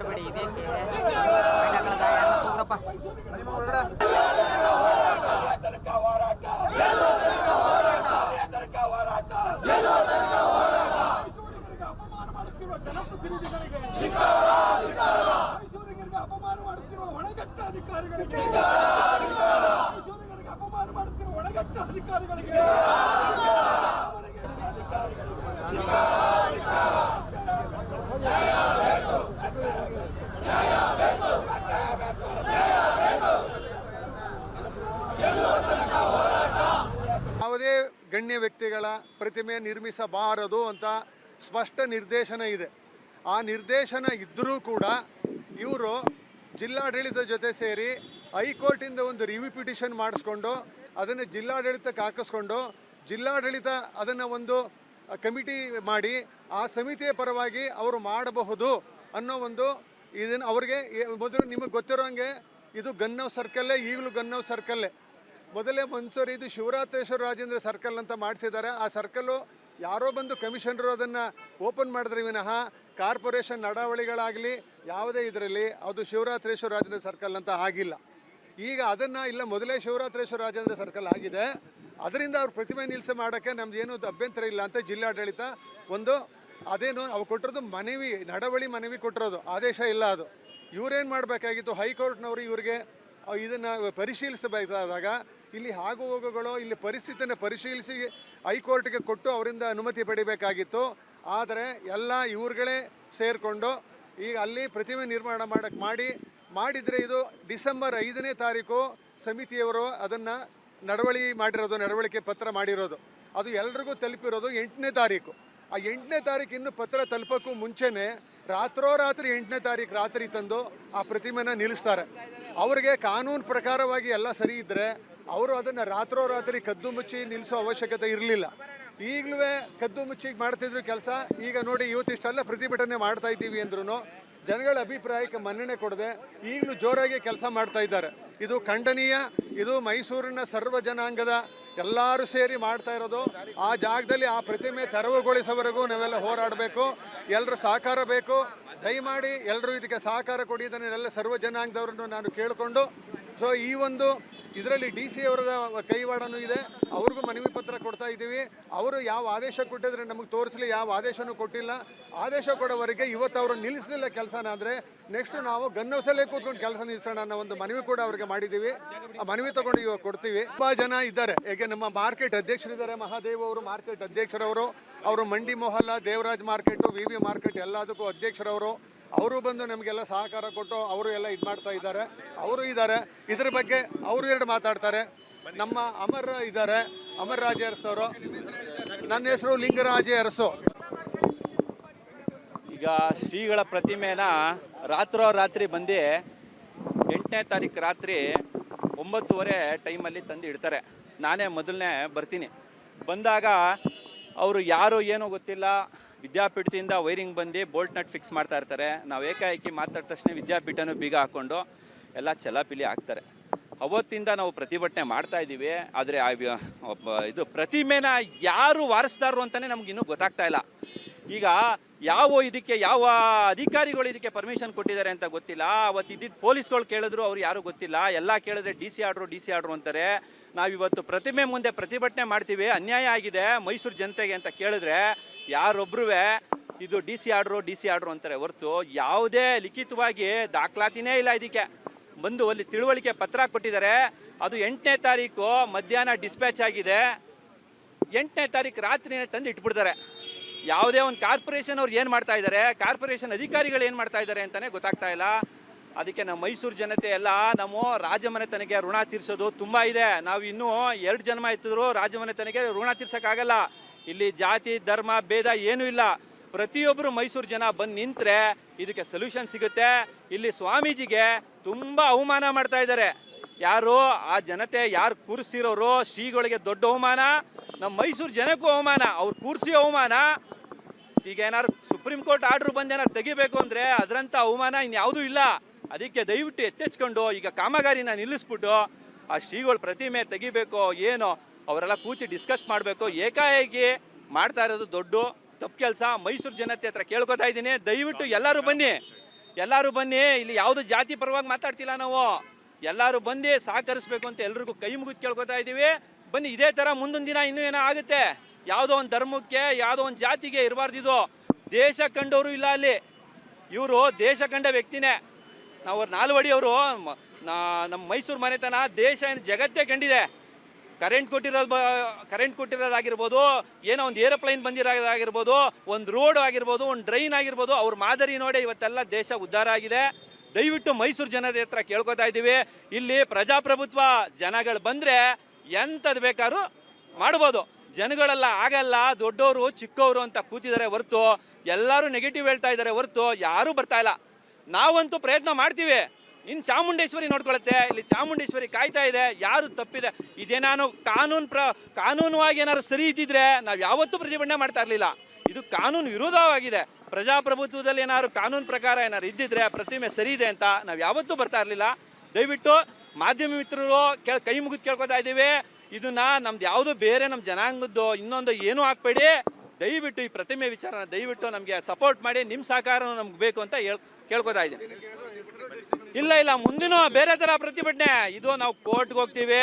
ಬಿಡಿ ತಳ್ಳಾಡ್ಬೇಡಿ ಗಣ್ಯ ವ್ಯಕ್ತಿಗಳ ಪ್ರತಿಮೆ ನಿರ್ಮಿಸಬಾರದು ಅಂತ ಸ್ಪಷ್ಟ ನಿರ್ದೇಶನ ಇದೆ. ಆ ನಿರ್ದೇಶನ ಇದ್ದರೂ ಕೂಡ ಇವರು ಜಿಲ್ಲಾಡಳಿತ ಜೊತೆ ಸೇರಿ ಹೈಕೋರ್ಟಿಂದ ಒಂದು ರಿವ್ಯೂ ಪಿಟಿಷನ್ ಮಾಡಿಸ್ಕೊಂಡು ಅದನ್ನು ಜಿಲ್ಲಾಡಳಿತಕ್ಕೆ ಹಾಕಿಸ್ಕೊಂಡು ಜಿಲ್ಲಾಡಳಿತ ಅದನ್ನು ಒಂದು ಕಮಿಟಿ ಮಾಡಿ ಆ ಸಮಿತಿಯ ಪರವಾಗಿ ಅವರು ಮಾಡಬಹುದು ಅನ್ನೋ ಒಂದು ಇದನ್ನು ಅವ್ರಿಗೆ ಮೊದಲು ನಿಮಗೆ ಗೊತ್ತಿರೋಂಗೆ ಇದು ಗನ್ನವ್ ಸರ್ಕಲ್ಲೇ ಈಗಲೂ ಗನ್ನವ್ ಸರ್ಕಲ್ಲೇ. ಮೊದಲೇ ಮನ್ಸೂರಿ ಇದು ಶಿವರಾತ್ರೇಶ್ವರ ರಾಜೇಂದ್ರ ಸರ್ಕಲ್ ಅಂತ ಮಾಡಿಸಿದ್ದಾರೆ. ಆ ಸರ್ಕಲ್ಲು ಯಾರೋ ಬಂದು ಕಮಿಷನರು ಅದನ್ನು ಓಪನ್ ಮಾಡಿದ್ರೆ ವಿನಃ ಕಾರ್ಪೊರೇಷನ್ ನಡಾವಳಿಗಳಾಗಲಿ, ಯಾವುದೇ ಇದರಲ್ಲಿ ಅದು ಶಿವರಾತ್ರೇಶ್ವರ ರಾಜೇಂದ್ರ ಸರ್ಕಲ್ ಅಂತ ಆಗಿಲ್ಲ. ಈಗ ಅದನ್ನು ಇಲ್ಲ, ಮೊದಲೇ ಶಿವರಾತ್ರೇಶ್ವರ ರಾಜೇಂದ್ರ ಸರ್ಕಲ್ ಆಗಿದೆ. ಅದರಿಂದ ಅವ್ರ ಪ್ರತಿಮೆ ನಿಲ್ಸೆ ಮಾಡೋಕ್ಕೆ ನಮ್ದು ಏನೂ ಅಭ್ಯಂತರ ಇಲ್ಲ ಅಂತ ಜಿಲ್ಲಾಡಳಿತ ಒಂದು ಅದೇನು ಅವ್ರು ಕೊಟ್ಟಿರೋದು ಮನವಿ, ನಡವಳಿ ಮನವಿ ಕೊಟ್ಟಿರೋದು. ಆದೇಶ ಇಲ್ಲ ಅದು. ಇವರೇನು ಮಾಡಬೇಕಾಗಿತ್ತು? ಹೈಕೋರ್ಟ್ನವರು ಇವ್ರಿಗೆ ಇದನ್ನು ಪರಿಶೀಲಿಸಬೇಕಾದಾಗ ಇಲ್ಲಿ ಆಗು ಹೋಗುಗಳು ಇಲ್ಲಿ ಪರಿಸ್ಥಿತಿಯನ್ನು ಪರಿಶೀಲಿಸಿ ಹೈಕೋರ್ಟ್ಗೆ ಕೊಟ್ಟು ಅವರಿಂದ ಅನುಮತಿ ಪಡಿಬೇಕಾಗಿತ್ತು. ಆದರೆ ಎಲ್ಲ ಇವ್ರುಗಳೇ ಸೇರಿಕೊಂಡು ಈಗ ಅಲ್ಲಿ ಪ್ರತಿಮೆ ನಿರ್ಮಾಣ ಮಾಡಕ್ಕೆ ಮಾಡಿ, ಮಾಡಿದರೆ ಇದು ಡಿಸೆಂಬರ್ ಐದನೇ ತಾರೀಕು ಸಮಿತಿಯವರು ಅದನ್ನು ನಡವಳಿ ಮಾಡಿರೋದು, ನಡವಳಿಕೆ ಪತ್ರ ಮಾಡಿರೋದು. ಅದು ಎಲ್ರಿಗೂ ತಲುಪಿರೋದು ಎಂಟನೇ ತಾರೀಕು. ಆ ಎಂಟನೇ ತಾರೀಕು ಇನ್ನು ಪತ್ರ ತಲುಪೋಕ್ಕೂ ಮುಂಚೆನೇ ರಾತ್ರೋರಾತ್ರಿ ಎಂಟನೇ ತಾರೀಕು ರಾತ್ರಿ ತಂದು ಆ ಪ್ರತಿಮೆನ ನಿಲ್ಲಿಸ್ತಾರೆ. ಅವ್ರಿಗೆ ಕಾನೂನು ಪ್ರಕಾರವಾಗಿ ಎಲ್ಲ ಸರಿ ಇದ್ದರೆ ಅವರು ಅದನ್ನು ರಾತ್ರೋರಾತ್ರಿ ಕದ್ದು ಮುಚ್ಚಿ ನಿಲ್ಲಿಸೋ ಅವಶ್ಯಕತೆ ಇರಲಿಲ್ಲ. ಈಗಲೂ ಕದ್ದು ಮುಚ್ಚಿ ಮಾಡ್ತಿದ್ರು ಕೆಲಸ. ಈಗ ನೋಡಿ ಇವತ್ತಿಷ್ಟೆಲ್ಲ ಪ್ರತಿಭಟನೆ ಮಾಡ್ತಾ ಇದ್ದೀವಿ ಅಂದ್ರೂ ಜನಗಳ ಅಭಿಪ್ರಾಯಕ್ಕೆ ಮನ್ನಣೆ ಕೊಡದೆ ಈಗಲೂ ಜೋರಾಗಿ ಕೆಲಸ ಮಾಡ್ತಾ ಇದ್ದಾರೆ. ಇದು ಖಂಡನೀಯ, ಇದು ಮೈಸೂರಿನ ಸರ್ವ ಜನಾಂಗದ ಎಲ್ಲರೂ ಸೇರಿ ಮಾಡ್ತಾ ಇರೋದು. ಆ ಜಾಗದಲ್ಲಿ ಆ ಪ್ರತಿಮೆ ತೆರವುಗೊಳಿಸೋವರೆಗೂ ನಾವೆಲ್ಲ ಹೋರಾಡಬೇಕು ಎಲ್ಲರ ಸಹಕಾರ ಬೇಕು. ದಯಮಾಡಿ ಎಲ್ಲರೂ ಇದಕ್ಕೆ ಸಹಕಾರ ಕೊಡಿ, ಇದನ್ನೆಲ್ಲ ಸರ್ವ ಜನಾಂಗದವರನ್ನು ನಾನು ಕೇಳಿಕೊಂಡು ಸೊ ಈ ಒಂದು ಇದರಲ್ಲಿ ಡಿ ಸಿ ಅವರದ ಕೈವಾಡನೂ ಇದೆ. ಅವ್ರಿಗೂ ಮನವಿ ಪತ್ರ ಕೊಡ್ತಾ ಇದ್ದೀವಿ. ಅವರು ಯಾವ ಆದೇಶ ಕೊಟ್ಟಿದ್ರೆ ನಮಗೆ ತೋರಿಸಲಿ, ಯಾವ ಆದೇಶನೂ ಕೊಟ್ಟಿಲ್ಲ. ಆದೇಶ ಕೊಡೋವರೆಗೆ ಇವತ್ತು ಅವರು ನಿಲ್ಲಿಸಲಿಲ್ಲ ಕೆಲಸನ ಅಂದರೆ ನೆಕ್ಸ್ಟ್ ನಾವು ಗನ್ನೌಸಲ್ಲೇ ಕೂತ್ಕೊಂಡು ಕೆಲಸ ನಿಲ್ಲಿಸೋಣ ಅನ್ನೋ ಒಂದು ಮನವಿ ಕೂಡ ಅವ್ರಿಗೆ ಮಾಡಿದ್ದೀವಿ. ಆ ಮನವಿ ತಗೊಂಡು ಇವಾಗ ಕೊಡ್ತೀವಿ. ತುಂಬ ಜನ ಇದ್ದಾರೆ. ಹೇಗೆ ನಮ್ಮ ಮಾರ್ಕೆಟ್ ಅಧ್ಯಕ್ಷರಿದ್ದಾರೆ, ಮಹಾದೇವ್ ಅವರು ಮಾರ್ಕೆಟ್ ಅಧ್ಯಕ್ಷರವರು, ಅವರು Mandi Mohalla Devaraj market, V V market ಎಲ್ಲದಕ್ಕೂ ಅಧ್ಯಕ್ಷರವರು. ಅವರು ಬಂದು ನಮಗೆಲ್ಲ ಸಹಕಾರ ಕೊಟ್ಟು ಅವರು ಎಲ್ಲ ಇದು ಮಾಡ್ತಾ ಇದ್ದಾರೆ. ಅವರು ಇದ್ದಾರೆ. ಇದ್ರ ಬಗ್ಗೆ ಅವರು ಎರಡು ಮಾತಾಡ್ತಾರೆ. ನಮ್ಮ ಅಮರ್ ಇದ್ದಾರೆ. ಅಮರ್ ರಾಜ ಅರಸವರು ನನ್ನ ಹೆಸರು ಲಿಂಗರಾಜ ಅರಸು ಈಗ ಶ್ರೀಗಳ ಪ್ರತಿಮೆನ ರಾತ್ರೋರಾತ್ರಿ ಬಂದು ಎಂಟನೇ ತಾರೀಕು ರಾತ್ರಿ ಒಂಬತ್ತುವರೆ ಟೈಮಲ್ಲಿ ತಂದು ಇಡ್ತಾರೆ. ನಾನೇ ಮೊದಲನೇ ಬರ್ತೀನಿ. ಬಂದಾಗ ಅವರು ಯಾರು ಏನೂ ಗೊತ್ತಿಲ್ಲ ವಿದ್ಯಾಪೀಠದಿಂದ ವೈರಿಂಗ್ ಬಂದು ಬೋಲ್ಟ್ ನಟ್ ಫಿಕ್ಸ್ ಮಾಡ್ತಾ ಇರ್ತಾರೆ. ನಾವು ಏಕಾಏಕಿ ಮಾತಾಡಿದ ತಕ್ಷಣ ವಿದ್ಯಾಪೀಠನೂ ಬೀಗ ಹಾಕ್ಕೊಂಡು ಎಲ್ಲ ಚಲಾಪಿಲಿ ಹಾಕ್ತಾರೆ. ಅವತ್ತಿಂದ ನಾವು ಪ್ರತಿಭಟನೆ ಮಾಡ್ತಾ ಇದ್ದೀವಿ ಆದರೆ ಇದು ಪ್ರತಿಮೆನ ಯಾರು ವಾರಿಸ್ತಾರು ಅಂತಲೇ ನಮ್ಗೆ ಇನ್ನೂ ಗೊತ್ತಾಗ್ತಾ ಇಲ್ಲ. ಈಗ ಯಾವ ಇದಕ್ಕೆ, ಯಾವ ಅಧಿಕಾರಿಗಳು ಇದಕ್ಕೆ ಪರ್ಮಿಷನ್ ಕೊಟ್ಟಿದ್ದಾರೆ ಅಂತ ಗೊತ್ತಿಲ್ಲ. ಅವತ್ತು ಪೊಲೀಸ್ಗಳು ಕೇಳಿದ್ರು, ಅವ್ರು ಯಾರು ಗೊತ್ತಿಲ್ಲ. ಎಲ್ಲ ಕೇಳಿದ್ರೆ D C order D C order ಅಂತಾರೆ. ನಾವಿವತ್ತು ಪ್ರತಿಮೆ ಮುಂದೆ ಪ್ರತಿಭಟನೆ ಮಾಡ್ತೀವಿ. ಅನ್ಯಾಯ ಆಗಿದೆ ಮೈಸೂರು ಜನತೆಗೆ ಅಂತ ಕೇಳಿದ್ರೆ ಯಾರೊಬ್ರು ಇದು D C order D C order ಅಂತಾರೆ. ಹೊರತು ಯಾವುದೇ ಲಿಖಿತವಾಗಿ ದಾಖಲಾತಿನೇ ಇಲ್ಲ ಇದಕ್ಕೆ. ಬಂದು ಅಲ್ಲಿ ತಿಳುವಳಿಕೆ ಪತ್ರ ಕೊಟ್ಟಿದ್ದಾರೆ. ಅದು ಎಂಟನೇ ತಾರೀಕು ಮಧ್ಯಾಹ್ನ ಡಿಸ್ಪ್ಯಾಚ್ ಆಗಿದೆ. ಎಂಟನೇ ತಾರೀಕು ರಾತ್ರಿನೇ ತಂದು ಇಟ್ಬಿಡ್ತಾರೆ. ಯಾವುದೇ ಒಂದು ಕಾರ್ಪೊರೇಷನ್ ಅವ್ರು ಏನು ಮಾಡ್ತಾ ಇದ್ದಾರೆ? ಕಾರ್ಪೊರೇಷನ್ ಅಧಿಕಾರಿಗಳು ಏನು ಮಾಡ್ತಾ ಇದ್ದಾರೆ ಅಂತಲೇ ಗೊತ್ತಾಗ್ತಾ ಇಲ್ಲ. ಅದಕ್ಕೆ ನಮ್ಮ ಮೈಸೂರು ಜನತೆ ಎಲ್ಲ ನಮ್ಮ ರಾಜಮನೆತನಕ್ಕೆ ಋಣ ತೀರಿಸೋದು ತುಂಬ ಇದೆ. ನಾವು ಇನ್ನೂ ಎರಡು ಜನ್ಮ ಎತ್ತಿದ್ರು ರಾಜಮನೆತನಿಗೆ ಋಣ ತೀರ್ಸೋಕ್ಕಾಗಲ್ಲ. ಇಲ್ಲಿ ಜಾತಿ, ಧರ್ಮ, ಭೇದ ಏನೂ ಇಲ್ಲ. ಪ್ರತಿಯೊಬ್ಬರು ಮೈಸೂರು ಜನ ಬಂದು ನಿಂತರೆ ಇದಕ್ಕೆ ಸೊಲ್ಯೂಷನ್ ಸಿಗುತ್ತೆ. ಇಲ್ಲಿ ಸ್ವಾಮೀಜಿಗೆ ತುಂಬ ಅವಮಾನ ಮಾಡ್ತಾ ಇದ್ದಾರೆ. ಯಾರು ಆ ಜನತೆ, ಯಾರು ಕೂರಿಸಿರೋರು ಶ್ರೀಗಳಿಗೆ ದೊಡ್ಡ ಅವಮಾನ, ನಮ್ಮ ಮೈಸೂರು ಜನಕ್ಕೂ ಅವಮಾನ, ಅವ್ರು ಕೂರಿಸಿ ಅವಮಾನ. ಈಗ ಏನಾದ್ರು ಸುಪ್ರೀಂ ಕೋರ್ಟ್ ಆರ್ಡ್ರ್ ಬಂದು ಏನಾರು ತೆಗಿಬೇಕು ಅಂದರೆ ಅದರಂಥ ಅವಮಾನ ಇನ್ಯಾವುದೂ ಇಲ್ಲ. ಅದಕ್ಕೆ ದಯವಿಟ್ಟು ಎತ್ತೆಚ್ಕೊಂಡು ಈಗ ಕಾಮಗಾರಿನ ನಿಲ್ಲಿಸ್ಬಿಟ್ಟು ಆ ಶ್ರೀಗಳು ಪ್ರತಿಮೆ ತೆಗಿಬೇಕು ಏನೋ ಅವರೆಲ್ಲ ಕೂತಿ ಡಿಸ್ಕಸ್ ಮಾಡಬೇಕು ಏಕಾಏಕಿ ಮಾಡ್ತಾ ಇರೋದು ದೊಡ್ಡ, ತಪ್ಪು ಕೆಲಸ. ಮೈಸೂರು ಜನತೆ ಹತ್ರ ಕೇಳ್ಕೊತಾ ಇದ್ದೀನಿ. ದಯವಿಟ್ಟು ಎಲ್ಲರೂ ಬನ್ನಿ. ಎಲ್ಲರೂ ಬನ್ನಿ. ಇಲ್ಲಿ ಯಾವುದು ಜಾತಿ ಪರವಾಗಿ ಮಾತಾಡ್ತಿಲ್ಲ ನಾವು. ಎಲ್ಲರೂ ಬಂದು ಸಹಕರಿಸ್ಬೇಕು ಅಂತ ಎಲ್ರಿಗೂ ಕೈ ಮುಗಿದು ಕೇಳ್ಕೊತಾ ಇದ್ದೀವಿ. ಬನ್ನಿ, ಇದೇ ಥರ ಮುಂದೊಂದು ದಿನ ಇನ್ನೂ ಏನೋ ಆಗುತ್ತೆ. ಯಾವುದೋ ಒಂದು ಧರ್ಮಕ್ಕೆ, ಯಾವುದೋ ಒಂದು ಜಾತಿಗೆ ಇರಬಾರ್ದು ಇದು ದೇಶ ಕಂಡವರು ಇಲ್ಲ ಅಲ್ಲಿ. ಇವರು ದೇಶ ಕಂಡ ವ್ಯಕ್ತಿನೇ. ನಾವು ನಾಲ್ವಡಿ ಅವರು ನಮ್ಮ ಮೈಸೂರು ಮನೆತನ ದೇಶ ಏನು ಜಗತ್ತೇ ಕಂಡಿದೆ. ಕರೆಂಟ್ ಕೊಟ್ಟಿರೋದು ಕರೆಂಟ್ ಕೊಟ್ಟಿರೋದಾಗಿರ್ಬೋದು, ಏನೋ ಒಂದು ಏರೋಪ್ಲೈನ್ ಬಂದಿರೋದಾಗಿರ್ಬೋದು, ಒಂದು ರೋಡ್ ಆಗಿರ್ಬೋದು, ಒಂದು ಡ್ರೈನ್ ಆಗಿರ್ಬೋದು, ಅವ್ರ ಮಾದರಿ ನೋಡಿ ಇವತ್ತೆಲ್ಲ ದೇಶ ಉದ್ಧಾರ ಆಗಿದೆ. ದಯವಿಟ್ಟು ಮೈಸೂರು ಜನತೆ ಹತ್ರ ಕೇಳ್ಕೊತಾ ಇದ್ದೀವಿ. ಇಲ್ಲಿ ಪ್ರಜಾಪ್ರಭುತ್ವ ಜನಗಳು ಬಂದರೆ ಎಂಥದ್ದು ಬೇಕಾದ್ರೂ ಮಾಡ್ಬೋದು. ಜನಗಳೆಲ್ಲ ಆಗಲ್ಲ ದೊಡ್ಡವರು ಚಿಕ್ಕವರು ಅಂತ ಕೂತಿದ್ದಾರೆ ಹೊರತು, ಎಲ್ಲರೂ ನೆಗೆಟಿವ್ ಹೇಳ್ತಾ ಇದ್ದಾರೆ ಹೊರತು, ಯಾರೂ ಬರ್ತಾ ಇಲ್ಲ. ನಾವಂತೂ ಪ್ರಯತ್ನ ಮಾಡ್ತೀವಿ. ಇನ್ನು ಚಾಮುಂಡೇಶ್ವರಿ ನೋಡ್ಕೊಳತ್ತೆ. ಇಲ್ಲಿ ಚಾಮುಂಡೇಶ್ವರಿ ಕಾಯ್ತಾ ಇದೆ. ಯಾರು ತಪ್ಪಿದೆ? ಇದೇನಾನು ಕಾನೂನು ಪ್ರ, ಕಾನೂನುವಾಗಿ ಏನಾದ್ರು ಸರಿ ಇದ್ದಿದ್ರೆ ನಾವು ಯಾವತ್ತೂ ಪ್ರತಿಭಟನೆ ಮಾಡ್ತಾ ಇರಲಿಲ್ಲ. ಇದು ಕಾನೂನು ವಿರೋಧವಾಗಿದೆ ಪ್ರಜಾಪ್ರಭುತ್ವದಲ್ಲಿ ಏನಾದ್ರು ಕಾನೂನು ಪ್ರಕಾರ ಏನಾದ್ರು ಇದ್ದಿದ್ರೆ ಪ್ರತಿಮೆ ಸರಿ ಇದೆ ಅಂತ ನಾವು ಯಾವತ್ತೂ ಬರ್ತಾ ಇರಲಿಲ್ಲ. ದಯವಿಟ್ಟು ಮಾಧ್ಯಮ ಮಿತ್ರರು ಕೇಳ, ಕೈ ಮುಗಿದು ಕೇಳ್ಕೊತಾ ಇದ್ದೀವಿ. ಇದನ್ನ ನಮ್ದು ಯಾವುದು ಬೇರೆ ನಮ್ಮ ಜನಾಂಗದ್ದು ಇನ್ನೊಂದು ಏನೂ ಹಾಕ್ಬೇಡಿ ದಯವಿಟ್ಟು ಈ ಪ್ರತಿಮೆ ವಿಚಾರನ ದಯವಿಟ್ಟು ನಮಗೆ ಸಪೋರ್ಟ್ ಮಾಡಿ ನಿಮ್ಮ ಸಹಕಾರ ನಮ್ಗೆ ಬೇಕು ಅಂತ ಹೇಳ್, ಕೇಳ್ಕೊತಾ ಇದ್ದೀನಿ. ಇಲ್ಲ ಇಲ್ಲ, ಮುಂದಿನ ಬೇರೆ ಥರ ಪ್ರತಿಭಟನೆ. ಇದು ನಾವು ಕೋರ್ಟ್ಗೆ ಹೋಗ್ತೀವಿ,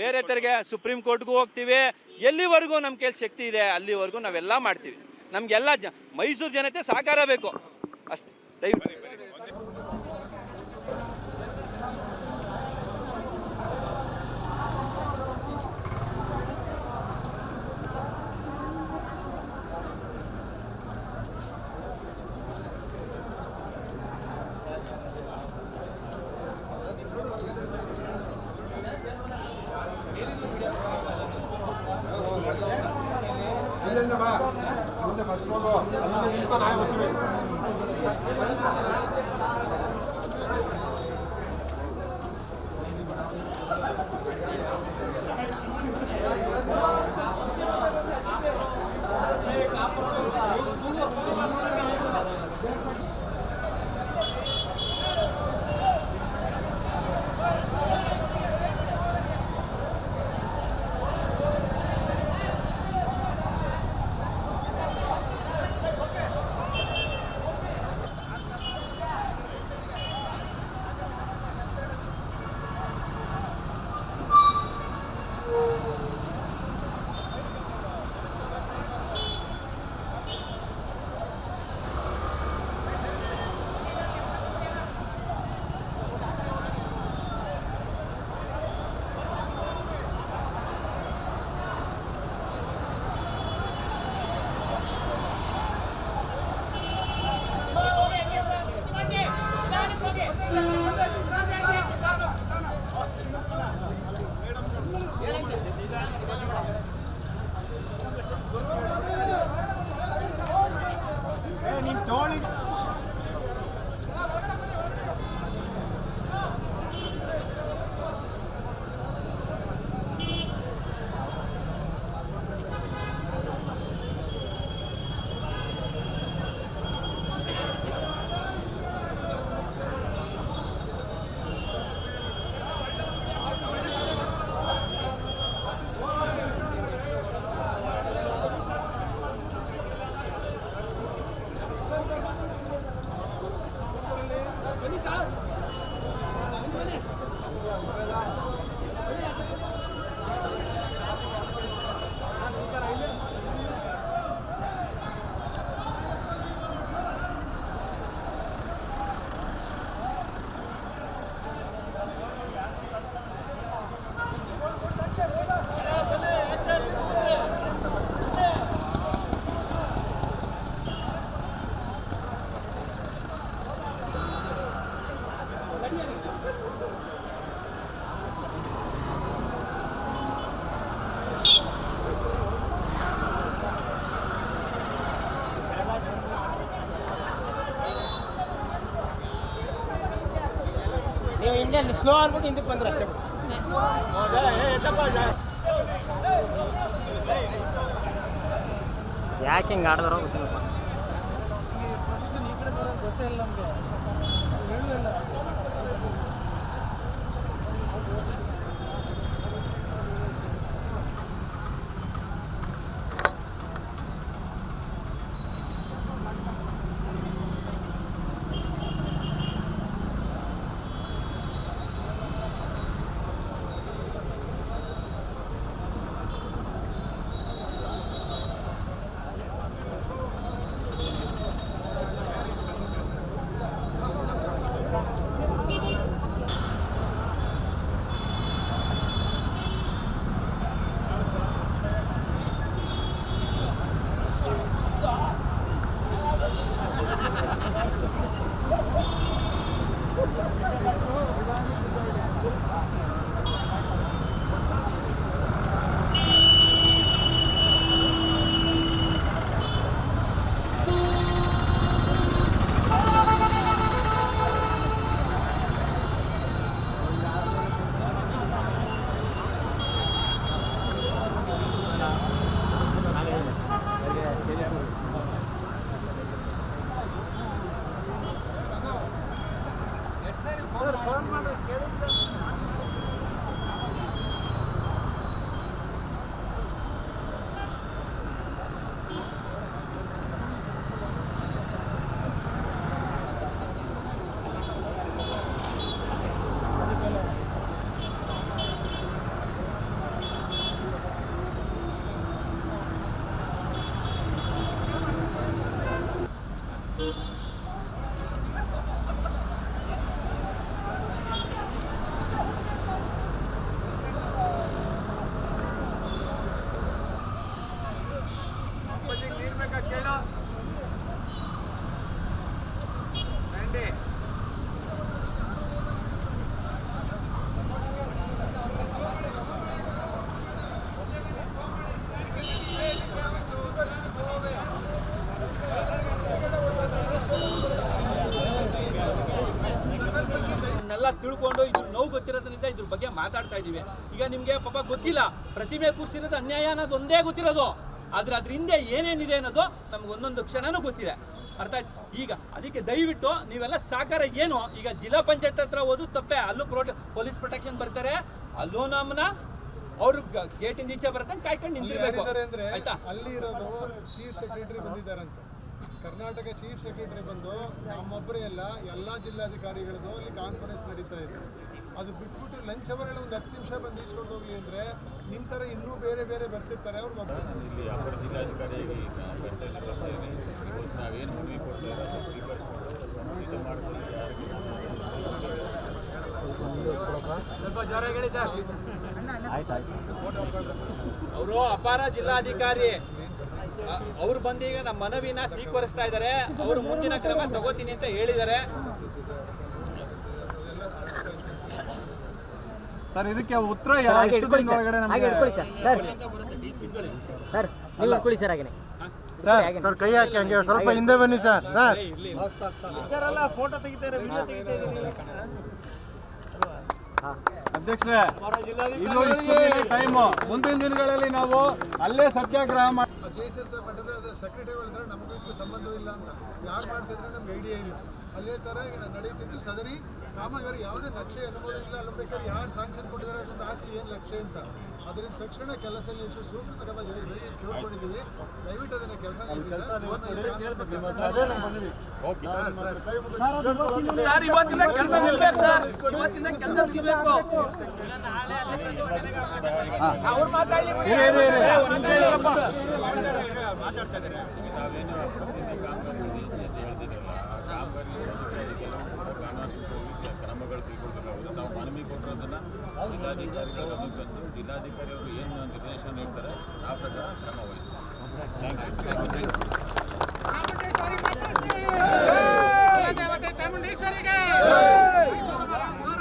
ಬೇರೆ ಥರಗೆ ಸುಪ್ರೀಂ ಕೋರ್ಟ್ಗೂ ಹೋಗ್ತೀವಿ. ಎಲ್ಲಿವರೆಗೂ ನಮ್ಮ ಕೈಲಿ ಶಕ್ತಿ ಇದೆ, ಅಲ್ಲಿವರೆಗೂ ನಾವೆಲ್ಲ ಮಾಡ್ತೀವಿ. ನಮಗೆಲ್ಲ ಜ, ಮೈಸೂರು ಜನತೆ ಸಹಕಾರ ಬೇಕು. ಅಷ್ಟೇ, ದಯವಿಟ್ಟು. ನೀವು ಹಿಂದೆ ಸ್ಲೋ ಆಗ್ಬಿಟ್ಟು ಹಿಂದಕ್ಕೆ ಬಂದ್ರೆ ಅಷ್ಟೇ. ಯಾಕೆ ಹಿಂಗೆ ಆಡಿದ್ರೋ ಗೊತ್ತಿಲ್ಲಪ್ಪ ಇದನ್ನೆಲ್ಲ ತಿಳ್ಕೊಂಡು ಇದ್ರ ನೋವು ಗೊತ್ತಿರೋದ್ರಿಂದ ಇದ್ರ ಬಗ್ಗೆ ಮಾತಾಡ್ತಾ ಇದ್ದೀವಿ. ಈಗ ನಿಮ್ಗೆ ಪಾಪ ಗೊತ್ತಿಲ್ಲ. ಪ್ರತಿಮೆ ಕೂರಿಸಿರೋದು ಅನ್ಯಾಯ ಅನ್ನೋದು ಒಂದೇ ಗೊತ್ತಿರೋದು. ಆದ್ರೆ ಅದ್ರ ಹಿಂದೆ ಏನೇನಿದೆ ಅನ್ನೋದು ನಮ್ಗೆ ಒಂದೊಂದು ಕ್ಷಣನೂ ಗೊತ್ತಿದೆ. ಅರ್ಥ ಆಯ್ತು? ಈಗ ಅದಕ್ಕೆ ದಯವಿಟ್ಟು ನೀವೆಲ್ಲ ಸಹಕಾರ ಏನು? ಈಗ ಜಿಲ್ಲಾ ಪಂಚಾಯತ್ ಹತ್ರ ಓದು ತಪ್ಪೆ. ಅಲ್ಲೂ ಪ್ರೊಟ ಪೊಲೀಸ್ ಪ್ರೊಟೆಕ್ಷನ್ ಬರ್ತಾರೆ. ಅಲ್ಲೂ ನಮ್ಮನ್ನ ಅವ್ರ ಗೇಟಿಂದ ಈಚೆ ಬರ್ತಾನೆ ಕಾಯ್ಕೊಂಡು ನಿಂತಿರ್ಬೇಕು. ಆಯ್ತಾ? ಅಲ್ಲಿ ಇರೋದು ಚೀಫ್ ಸೆಕ್ರೆಟರಿ ಬಂದಿದ್ದಾರಂತೆ. ಕರ್ನಾಟಕ ಚೀಫ್ ಸೆಕ್ರೆಟರಿ ಬಂದು ನಮ್ಮೊಬ್ಬರೇ ಅಲ್ಲ ಎಲ್ಲ ಜಿಲ್ಲಾಧಿಕಾರಿಗಳದ್ದು ಅಲ್ಲಿ ಕಾನ್ಫರೆನ್ಸ್ ನಡೀತಾ ಇದೆ. ಅದು ಬಿಟ್ಬಿಟ್ಟು ಲಂಚ್ ಅವರಲ್ಲಿ ಒಂದು ಹತ್ತು ನಿಮಿಷ ಬಂದು ಈಸ್ಕೊಂಡು ಹೋಗಲಿ ಅಂದರೆ ನಿಮ್ಮ ಥರ ಇನ್ನೂ ಬೇರೆ ಬೇರೆ ಬರ್ತಿರ್ತಾರೆ ಅವ್ರು ನಾನು ಇಲ್ಲಿ ಅಪರ ಜಿಲ್ಲಾಧಿಕಾರಿಯಾಗಿ ನಾವೇನು ಮೂವಿ ಕೊಡ್ತೀವಿ ಯಾರಿಗೆ ಅವರು ಅಪಾರ ಜಿಲ್ಲಾಧಿಕಾರಿ. ಅವ್ರು ಬಂದೀಗ ನಮ್ಮ ಮನವಿನ ಸ್ವೀಕರಿಸ್ತಾ ಇದ್ದಾರೆ. ಅವರು ಮುಂದಿನ ಕ್ರಮ ತಗೋತೀನಿ ಅಂತ ಹೇಳಿದ್ದಾರೆ. ಸರ್ ಇದಕ್ಕೆ ಉತ್ತರ ಸರ್ ಸರ್. ಹಾಗೆ ಸರ್. ಸರ್. ಕೈ ಹಾಕಿ ಹಂಗೆ ಸ್ವಲ್ಪ ಹಿಂದೆ ಬನ್ನಿ ಸರ್. ಸರ್ ಅಧ್ಯಕ್ಷರೇ ಇದು ಇಷ್ಟು ಟೈಮು ಮುಂದಿನ ದಿನಗಳಲ್ಲಿ ನಾವು ಅಲ್ಲೇ ಸತ್ಯಾಗ್ರಹ ಮಾಡಿ ಎಸ್ ಎಸ್ ಸೆಕ್ರೆಟರಿ ಹೇಳಿದ್ರೆ ನಮಗೂ ಸಂಬಂಧ ಸಂಬಂಧವಿಲ್ಲ ಅಂತ. ಯಾರು ಮಾಡ್ತಿದ್ರೆ ನಮ್ಗೆ ಐಡಿಯಾ ಇಲ್ಲ. ಅಲ್ಲಿ ಹೇಳ್ತಾರೆ ನಡೀತಿದ್ದು ಸದರಿ. ಕಾಮಗಾರಿ ಯಾವುದೇ ನಕ್ಷೆ ಅನುಮೋದನೆ ಇಲ್ಲ ಅಲ್ಲಿ ಬೇಕಾದ್ರೆ ಯಾರು ಸ್ಯಾಂಕ್ಷನ್ ಕೊಟ್ಟಿದ್ದಾರೆ ಅದೊಂದು ಹಾಕಲಿ, ಏನು ಲಕ್ಷ್ಯ ಅಂತ. ಅದರಿಂದ ತಕ್ಷಣ ಕೆಲಸ ನಿಲ್ಲಿಸಿ ಸೂಕ್ತ ಕ್ರಮ ಜರುಗಿದೆ ಕೇಳ್ಕೊಂಡಿದ್ದೀವಿ. ದಯವಿಟ್ಟು ಅದನ್ನ ಕೆಲಸ ನಿಮಿಷ ಇರಪ್ಪ. ನಾವೇನು ಪ್ರತಿನಿಧಿ ಕಾಮಗಾರಿ ನಿಲ್ಲಿಸಿ ಅಂತ ಹೇಳ್ತಿದ್ರಲ್ಲ ಕಾಮಗಾರಿ ಕೆಲವು ಕ್ರಮಗಳು ಕೈಗೊಳ್ಬೇಕಾಗುತ್ತೆ ನಾವು ಮನವಿ ಕೊಟ್ಟಿರೋದನ್ನ ಜಿಲ್ಲಾಧಿಕಾರಿಗಳ ಗಮನಕ್ಕೆ ತಂದು ಜಿಲ್ಲಾಧಿಕಾರಿ ಅವರು ಏನು ನಿರ್ದೇಶನ ನೀಡ್ತಾರೆ, ಆ ಪ್ರಕಾರ ಕ್ರಮ ವಹಿಸಿ.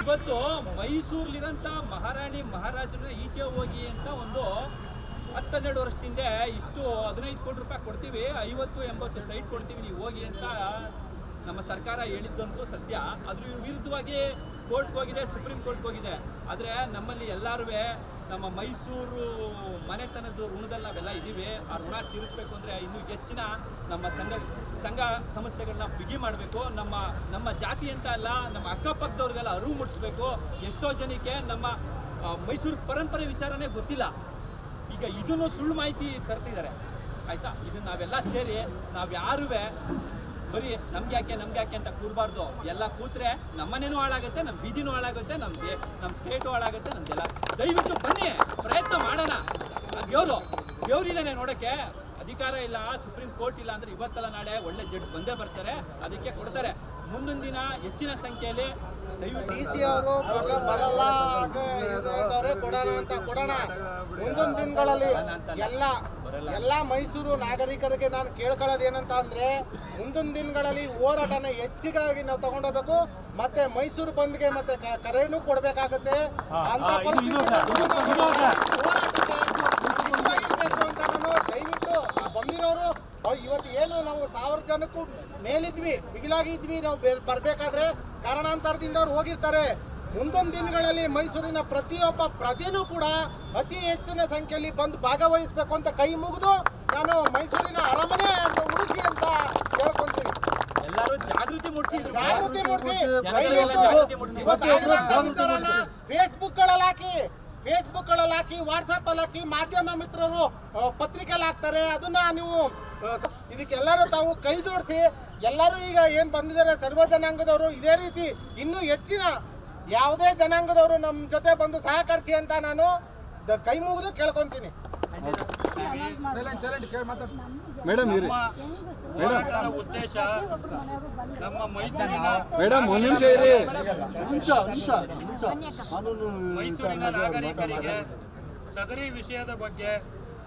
ಇವತ್ತು ಮೈಸೂರ್ಲಿರಂತ ಮಹಾರಾಣಿ ಮಹಾರಾಜನ ಈಚೆ ಹೋಗಿ ಅಂತ ಒಂದು ಹತ್ತೆರಡು ವರ್ಷದಿಂದ ಇಷ್ಟು ಹದಿನೈದು ಕೋಟಿ ರೂಪಾಯಿ ಕೊಡ್ತೀವಿ, ಐವತ್ತು, ಎಂಬತ್ತು ಸೈಟ್ ಕೊಡ್ತೀವಿ, ನೀವು ಹೋಗಿ ಅಂತ ನಮ್ಮ ಸರ್ಕಾರ ಹೇಳಿದ್ದಂತೂ ಸತ್ಯ. ಅದ್ರ ವಿರುದ್ಧವಾಗಿ ಕೋರ್ಟ್ಗೆ ಹೋಗಿದೆ, ಸುಪ್ರೀಂ ಕೋರ್ಟ್ಗೆ ಹೋಗಿದೆ. ಆದರೆ ನಮ್ಮಲ್ಲಿ ಎಲ್ಲರೂ ನಮ್ಮ ಮೈಸೂರು ಮನೆತನದ ಋಣದಲ್ಲಿ ನಾವೆಲ್ಲ ಇದ್ದೀವಿ. ಆ ಋಣ ತೀರಿಸ್ಬೇಕು ಅಂದರೆ ಇನ್ನೂ ಹೆಚ್ಚಿನ ನಮ್ಮ ಸಂಘ ಸಂಘ ಸಂಸ್ಥೆಗಳನ್ನ ಬಿಗಿ ಮಾಡಬೇಕು. ನಮ್ಮ ನಮ್ಮ ಜಾತಿ ಅಂತ ಅಲ್ಲ, ನಮ್ಮ ಅಕ್ಕಪಕ್ಕದವ್ರಿಗೆಲ್ಲ ಅರಿವು ಮೂಡಿಸ್ಬೇಕು. ಎಷ್ಟೋ ಜನಕ್ಕೆ ನಮ್ಮ ಮೈಸೂರು ಪರಂಪರೆ ವಿಚಾರನೇ ಗೊತ್ತಿಲ್ಲ. ಈಗ ಇದನ್ನು ಸುಳ್ಳು ಮಾಹಿತಿ ತರ್ತಿದ್ದಾರೆ. ಆಯಿತಾ? ಇದನ್ನ ನಾವೆಲ್ಲ ಸೇರಿ ನಾವು ಯಾರೂ ಬರೀ ನಮ್ಗೆ ಯಾಕೆ ನಮ್ಗೆ ಯಾಕೆ ಅಂತ ಕೂರಬಾರ್ದು. ಎಲ್ಲ ಕೂತ್ರೆ ನಮ್ಮನೇನು ಹಾಳಾಗುತ್ತೆ ನಮ್ಮ ಬೀದಿನೂ ಹಾಳಾಗುತ್ತೆ ನಮಗೆ ನಮ್ಮ ಸ್ಟೇಟು ಹಾಳಾಗುತ್ತೆ ನಮ್ದೆಲ್ಲ. ದಯವಿಟ್ಟು ಬನ್ನಿ ಪ್ರಯತ್ನ ಮಾಡೋಣ. ದೇವರು ದೇವ್ರಿದ್ದಾನೆ ನೋಡೋಕ್ಕೆ ಅಧಿಕಾರ ಇಲ್ಲ ಸುಪ್ರೀಂ ಕೋರ್ಟ್ ಇಲ್ಲ ಅಂದ್ರೆ ಇವತ್ತಲ್ಲ ನಾಳೆ ಒಳ್ಳೆ ಜಡ್ಜ್ ಬಂದೇ ಬರ್ತಾರೆ ಅದಕ್ಕೆ ಕೊಡ್ತಾರೆ. ಮುಂದಿನ ದಿನ ಹೆಚ್ಚಿನ ಸಂಖ್ಯೆಯಲ್ಲಿ ಡಿ ಸಿ ಅವರು ಬರಲ್ಲ ಕೊಡೋಣ ಅಂತ ಕೊಡೋಣ. ಮುಂದಿನ ದಿನಗಳಲ್ಲಿ ಎಲ್ಲ ಎಲ್ಲ ಮೈಸೂರು ನಾಗರಿಕರಿಗೆ ನಾನು ಕೇಳ್ಕೊಳ್ಳೋದು ಏನಂತ ಅಂದ್ರೆ ಮುಂದಿನ ದಿನಗಳಲ್ಲಿ ಹೋರಾಟನ ಹೆಚ್ಚಿಗಾಗಿ ನಾವು ತಗೊಂಡೋಗ್ಬೇಕು ಮತ್ತೆ ಮೈಸೂರು ಬಂದ್ಗೆ ಮತ್ತೆ ಕರೆನೂ ಕೊಡ್ಬೇಕಾಗತ್ತೆ. ಅಂತ ದಯವಿಟ್ಟು ಬಂದಿರೋರು ಇವತ್ತು ಏನು ನಾವು ಸಾವಿರ ಜನಕ್ಕೂ ಮೇಲಿದ್ವಿ ಮಿಗಿಲಾಗಿದ್ವಿ ನಾವು ಬರ್ಬೇಕಾದ್ರೆ ಕಾರಣಾಂತರದಿಂದ ಅವ್ರು ಹೋಗಿರ್ತಾರೆ. ಮುಂದೊಂದು ದಿನಗಳಲ್ಲಿ ಮೈಸೂರಿನ ಪ್ರತಿಯೊಬ್ಬ ಪ್ರಜೆನೂ ಕೂಡ ಅತಿ ಹೆಚ್ಚಿನ ಸಂಖ್ಯೆಯಲ್ಲಿ ಬಂದು ಭಾಗವಹಿಸಬೇಕು ಅಂತ ಕೈ ಮುಗಿದು ನಾನು ಮೈಸೂರಿನ ಅರಮನೆ ಅಂತ ಉಳಿಸಿ ಅಂತ ಹೇಳ್ಕೊಂತೀನಿ. ಎಲ್ಲರೂ ಜಾಗೃತಿ ಮೂಡಿಸಿ ಜಾಗೃತಿ ಮೂಡಿಸಿ. ಫೇಸ್ಬುಕ್ಗಳಲ್ಲಿ ಹಾಕಿ ಫೇಸ್ಬುಕ್ಗಳಲ್ಲಿ ಹಾಕಿ ವಾಟ್ಸಪ್ ಅಲ್ಲಿ ಹಾಕಿ ಮಾಧ್ಯಮ ಮಿತ್ರರು ಪತ್ರಿಕೆಯಲ್ಲಿ ಹಾಕ್ತಾರೆ ಅದನ್ನ ನೀವು ಇದಕ್ಕೆಲ್ಲರೂ ತಾವು ಕೈ ಜೋಡಿಸಿ. ಎಲ್ಲರೂ ಈಗ ಏನ್ ಬಂದಿದ್ದಾರೆ ಸರ್ವ ಜನಾಂಗದವರು ಇದೇ ರೀತಿ ಇನ್ನೂ ಹೆಚ್ಚಿನ ಯಾವುದೇ ಜನಾಂಗದವರು ನಮ್ಮ ಜೊತೆ ಬಂದು ಸಹಕರಿಸಿ ಅಂತ ನಾನು ದ- ಕೈ ಮುಗಿದು ಕೇಳ್ಕೊಂತೀನಿ. ಮೇಡಮ್ ಇರಿ. ಹೋರಾಟದ ಉದ್ದೇಶ ನಮ್ಮ ಮೈಸೂರಿನ ಮೇಡಮ್ ಒಂದ್ ನಿಮಿಷ ಇರಿ. ಮೈಸೂರಿನ ನಾಗರಿಕರಿಗೆ ಸದರಿ ವಿಷಯದ ಬಗ್ಗೆ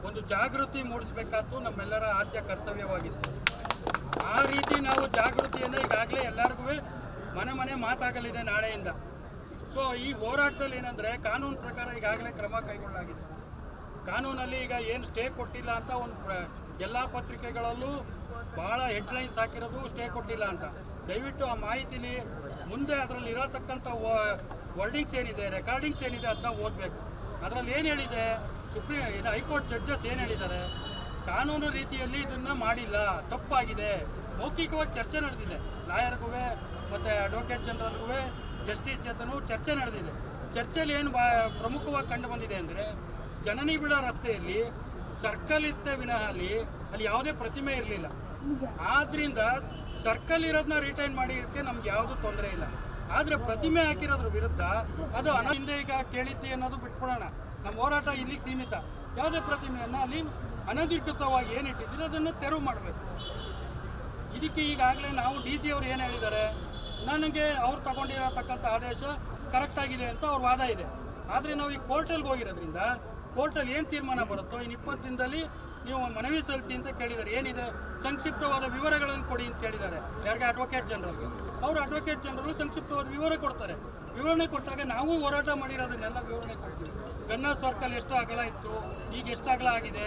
ಒಂದು ಜಾಗೃತಿ ಮೂಡಿಸಬೇಕಾದ್ದು ನಮ್ಮೆಲ್ಲರ ಆದ್ಯ ಕರ್ತವ್ಯವಾಗಿತ್ತು. ಆ ರೀತಿ ನಾವು ಜಾಗೃತಿಯನ್ನು ಈಗಾಗಲೇ ಎಲ್ಲರಿಗೂ ಮನೆ ಮನೆ ಮಾತಾಗಲಿದೆ ನಾಳೆಯಿಂದ. ಸೊ ಈ ಹೋರಾಟದಲ್ಲಿ ಏನಂದರೆ ಕಾನೂನು ಪ್ರಕಾರ ಈಗಾಗಲೇ ಕ್ರಮ ಕೈಗೊಳ್ಳಲಾಗಿದೆ. ಕಾನೂನಲ್ಲಿ ಈಗ ಏನು ಸ್ಟೇ ಕೊಟ್ಟಿಲ್ಲ ಅಂತ ಒಂದು ಎಲ್ಲ ಪತ್ರಿಕೆಗಳಲ್ಲೂ ಭಾಳ ಹೆಡ್ಲೈನ್ಸ್ ಹಾಕಿರೋದು ಸ್ಟೇ ಕೊಟ್ಟಿಲ್ಲ ಅಂತ. ದಯವಿಟ್ಟು ಆ ಮಾಹಿತಿಲಿ ಮುಂದೆ ಅದರಲ್ಲಿ ಇರತಕ್ಕಂಥ ವರ್ಡಿಂಗ್ಸ್ ಏನಿದೆ, ರೆಕಾರ್ಡಿಂಗ್ಸ್ ಏನಿದೆ ಅಂತ ಓದಬೇಕು. ಅದರಲ್ಲಿ ಏನು ಹೇಳಿದೆ, ಸುಪ್ರೀಂ, ಇದು ಹೈಕೋರ್ಟ್ ಜಡ್ಜಸ್ ಏನು ಹೇಳಿದ್ದಾರೆ, ಕಾನೂನು ರೀತಿಯಲ್ಲಿ ಇದನ್ನು ಮಾಡಿಲ್ಲ, ತಪ್ಪಾಗಿದೆ, ಮೌಖಿಕವಾಗಿ ಚರ್ಚೆ ನಡೆದಿದೆ. ಲಾಯರ್ಗೂ ಮತ್ತು ಅಡ್ವೊಕೇಟ್ ಜನರಲ್ಗೂ ಜಸ್ಟಿಸ್ ಜೊತೆನೂ ಚರ್ಚೆ ನಡೆದಿದೆ. ಚರ್ಚೆಯಲ್ಲಿ ಏನು ಬಾ ಪ್ರಮುಖವಾಗಿ ಕಂಡು ಬಂದಿದೆ ಅಂದರೆ, ಜನನಿ ಬಿಡ ರಸ್ತೆಯಲ್ಲಿ ಸರ್ಕಲ್ ಇತ್ತ ವಿನಃ ಅಲ್ಲಿ ಅಲ್ಲಿ ಯಾವುದೇ ಪ್ರತಿಮೆ ಇರಲಿಲ್ಲ. ಆದ್ದರಿಂದ ಸರ್ಕಲ್ ಇರೋದನ್ನ ರಿಟೈನ್ ಮಾಡಿರೋಕ್ಕೆ ನಮ್ಗೆ ಯಾವುದೂ ತೊಂದರೆ ಇಲ್ಲ. ಆದರೆ ಪ್ರತಿಮೆ ಹಾಕಿರೋದ್ರ ವಿರುದ್ಧ ಅದು ಅನ ಹಿಂದೆ ಈಗ ಕೇಳಿದ್ದೆ ಅನ್ನೋದು ಬಿಟ್ಬಿಡೋಣ. ನಮ್ಮ ಹೋರಾಟ ಇಲ್ಲಿಗೆ ಸೀಮಿತ. ಯಾವುದೇ ಪ್ರತಿಮೆಯನ್ನು ಅಲ್ಲಿ ಅನಧಿಕೃತವಾಗಿ ಏನಿಟ್ಟಿದ್ದೀರೋ ಅದನ್ನು ತೆರವು ಮಾಡಬೇಕು. ಇದಕ್ಕೆ ಈಗಾಗಲೇ ನಾವು ಡಿ ಸಿ ಅವರು ಏನು ಹೇಳಿದ್ದಾರೆ? ನನಗೆ ಅವ್ರು ತಗೊಂಡಿರತಕ್ಕಂಥ ಆದೇಶ ಕರೆಕ್ಟಾಗಿದೆ ಅಂತ ಅವ್ರ ವಾದ ಇದೆ. ಆದರೆ ನಾವು ಈ ಕೋರ್ಟಲ್ಗೆ ಹೋಗಿರೋದ್ರಿಂದ ಕೋರ್ಟಲ್ಲಿ ಏನು ತೀರ್ಮಾನ ಬರುತ್ತೋ ಇನ್ನು ಇಪ್ಪತ್ತು ದಿನದಲ್ಲಿ ನೀವು ಮನವಿ ಸಲ್ಲಿಸಿ ಅಂತ ಕೇಳಿದ್ದಾರೆ. ಏನಿದೆ? ಸಂಕ್ಷಿಪ್ತವಾದ ವಿವರಗಳನ್ನು ಕೊಡಿ ಅಂತ ಕೇಳಿದ್ದಾರೆ. ಯಾರಿಗೆ? ಅಡ್ವೊಕೇಟ್ ಜನರಲ್ಗೆ ಅವರು ಅಡ್ವೊಕೇಟ್ ಜನರಲ್ ಸಂಕ್ಷಿಪ್ತವಾದ ವಿವರ ಕೊಡ್ತಾರೆ. ವಿವರಣೆ ಕೊಟ್ಟಾಗ ನಾವು ಹೋರಾಟ ಮಾಡಿರೋದನ್ನೆಲ್ಲ ವಿವರಣೆ ಕೊಡ್ತೀವಿ. ಗನ್ನಾ ಸರ್ಕಲ್ ಎಷ್ಟು ಅಗಲ ಇತ್ತು? ಈಗ ಎಷ್ಟು ಅಗಲ ಆಗಿದೆ?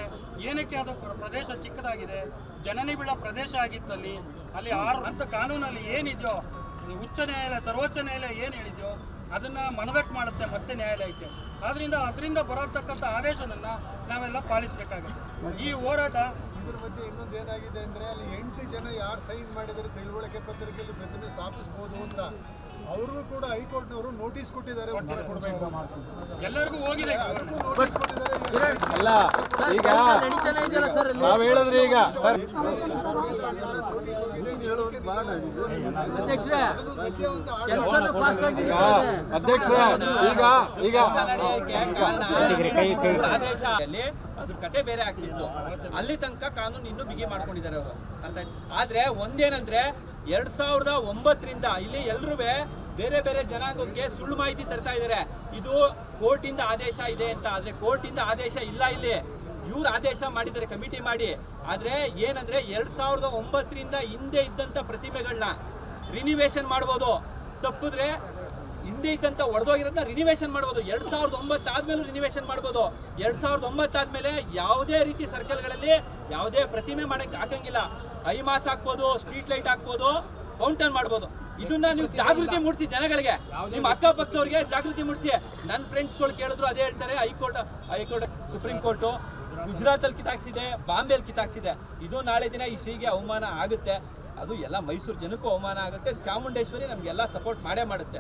ಏನಕ್ಕೆ ಅದು ಪ್ರದೇಶ ಚಿಕ್ಕದಾಗಿದೆ? ಜನನಿಬಿಡ ಪ್ರದೇಶ ಆಗಿತ್ತಲ್ಲಿ, ಅಲ್ಲಿ ಆರು ಅಂತ ಕಾನೂನಲ್ಲಿ ಏನಿದೆಯೋ ಉಚ್ಚ ನ್ಯಾಯಾಲಯ ಸರ್ವೋಚ್ಚ ನ್ಯಾಯಾಲಯ ಏನು ಹೇಳಿದೆಯೋ ಅದನ್ನು ಮನದಟ್ಟು ಮಾಡುತ್ತೆ ಮತ್ತೆ ನ್ಯಾಯಾಲಯಕ್ಕೆ ಆದ್ದರಿಂದ ಅದರಿಂದ ಬರತಕ್ಕಂಥ ಆದೇಶವನ್ನು ನಾವೆಲ್ಲ ಪಾಲಿಸಬೇಕಾಗುತ್ತೆ ಈ ಹೋರಾಟ ಇದ್ರ ಬಗ್ಗೆ ಇನ್ನೊಂದು ಏನಾಗಿದೆ ಅಂದರೆ ಅಲ್ಲಿ ಎಂಟು ಜನ ಯಾರು ಸೈನ್ ಮಾಡಿದರೆ ತಿಳುವಳಿಕೆ ಪತ್ರಿಕೆಯಲ್ಲಿ ಪ್ರತಿಮೆ ಸ್ಥಾಪಿಸ್ಬೋದು ಅಂತ ಅವರು ಕೂಡ ಹೈಕೋರ್ಟ್ನವರು ನೋಟಿಸ್ ಕೊಟ್ಟಿದ್ದಾರೆ ಉತ್ತರ ಕೊಡಬೇಕು ಎಲ್ಲರಿಗೂ ಹೋಗಿದೆ ಅದಕ್ಕೂ ನೋಟಿಸ್ ಕೊಟ್ಟಿದ್ದಾರೆ ಅಲ್ಲ ಈಗ ನಾವು ಹೇಳಿದ್ರೆ ಈಗ ಸರ್ ಈಗ ಅಧ್ಯಕ್ಷರೇ ಈಗ ಈಗ. ಅದ್ರ ಕತೆ ಬೇರೆ ಆಗ್ತಿತ್ತು. ಅಲ್ಲಿ ತನಕ ಕಾನೂನು ಇನ್ನೂ ಬಿಗಿ ಮಾಡ್ಕೊಂಡಿದ್ದಾರೆ ಅವರು. ಅರ್ಥ ಆಯ್ತು? ಆದ್ರೆ ಒಂದೇನಂದ್ರೆ ಎರಡ್ ಸಾವಿರದ ಒಂಬತ್ತರಿಂದ ಇಲ್ಲಿ ಎಲ್ರೂ ಬೇರೆ ಬೇರೆ ಜನಾಂಗಕ್ಕೆ ಸುಳ್ಳು ಮಾಹಿತಿ ತರ್ತಾ ಇದ್ದಾರೆ. ಇದು ಕೋರ್ಟಿಂದ ಆದೇಶ ಇದೆ ಅಂತ. ಆದ್ರೆ ಕೋರ್ಟಿಂದ ಆದೇಶ ಇಲ್ಲ ಇಲ್ಲಿ. ಇವ್ರು ಆದೇಶ ಮಾಡಿದ್ದಾರೆ ಕಮಿಟಿ ಮಾಡಿ. ಆದ್ರೆ ಏನಂದ್ರೆ ಎರಡು ಸಾವಿರದ ಒಂಬತ್ತರಿಂದ ಹಿಂದೆ ಇದ್ದಂತ ಪ್ರತಿಮೆಗಳನ್ನ ರಿನಿವೇಶನ್ ಮಾಡ್ಬೋದು. ತಪ್ಪಿದ್ರೆ ಹಿಂದೆ ಇದ್ದಂತ ಒಡೆದೋಗಿರೋದನ್ನ ರಿನಿವೇಶನ್ ಮಾಡ್ಬೋದು. ಎರಡು ಸಾವಿರದ ಒಂಬತ್ತು ಆದಮೇಲೂ ರಿನಿವೇಶನ್ ಮಾಡ್ಬೋದು. ಎರಡು ಸಾವಿರದ ಒಂಬತ್ತು ಆದಮೇಲೆ ಯಾವುದೇ ರೀತಿ ಸರ್ಕಲ್ಗಳಲ್ಲಿ ಯಾವುದೇ ಪ್ರತಿಮೆ ಮಾಡಕ್ ಹಾಕಂಗಿಲ್ಲ. ಐ ಮಾಸ್ ಹಾಕ್ಬೋದು ಸ್ಟ್ರೀಟ್ ಲೈಟ್ ಹಾಕ್ಬೋದು ಫೌಂಟನ್ ಮಾಡ್ಬೋದು. ಇದನ್ನ ನೀವು ಜಾಗೃತಿ ಮೂಡಿಸಿ ಜನಗಳಿಗೆ. ನಿಮ್ಮ ಅಕ್ಕಪಕ್ಕದವ್ರಿಗೆ ಜಾಗೃತಿ ಮೂಡಿಸಿ. ನನ್ನ ಫ್ರೆಂಡ್ಸ್ಗಳು ಕೇಳಿದ್ರು ಅದೇ ಹೇಳ್ತಾರೆ high court high court supreme court. ಗುಜರಾತಲ್ಲಿ ಕಿತಾಕ್ಸಿದೆ ಬಾಂಬೆಲಿ ಕಿತಾಕ್ಸಿದೆ ಇದು ನಾಳೆ ದಿನ ಈ ಶ್ರೀಗೆ ಅವಮಾನ ಆಗುತ್ತೆ. ಅದು ಎಲ್ಲ ಮೈಸೂರು ಜನಕ್ಕೂ ಅವಮಾನ ಆಗುತ್ತೆ. ಚಾಮುಂಡೇಶ್ವರಿ ನಮಗೆಲ್ಲ ಸಪೋರ್ಟ್ ಮಾಡೇ ಮಾಡುತ್ತೆ.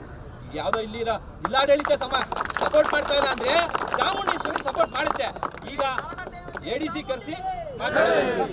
ಯಾವುದೋ ಇಲ್ಲಿರೋ ಜಿಲ್ಲಾಡಳಿತ ಸಮ ಸಪೋರ್ಟ್ ಮಾಡ್ತಾ ಇಲ್ಲ ಅಂದ್ರೆ ಚಾಮುಂಡೇಶ್ವರಿ ಸಪೋರ್ಟ್ ಮಾಡುತ್ತೆ. ಈಗ ಎ ಡಿ ಸಿ ಕರೆಸಿ ಮಾತಾಡೋದು.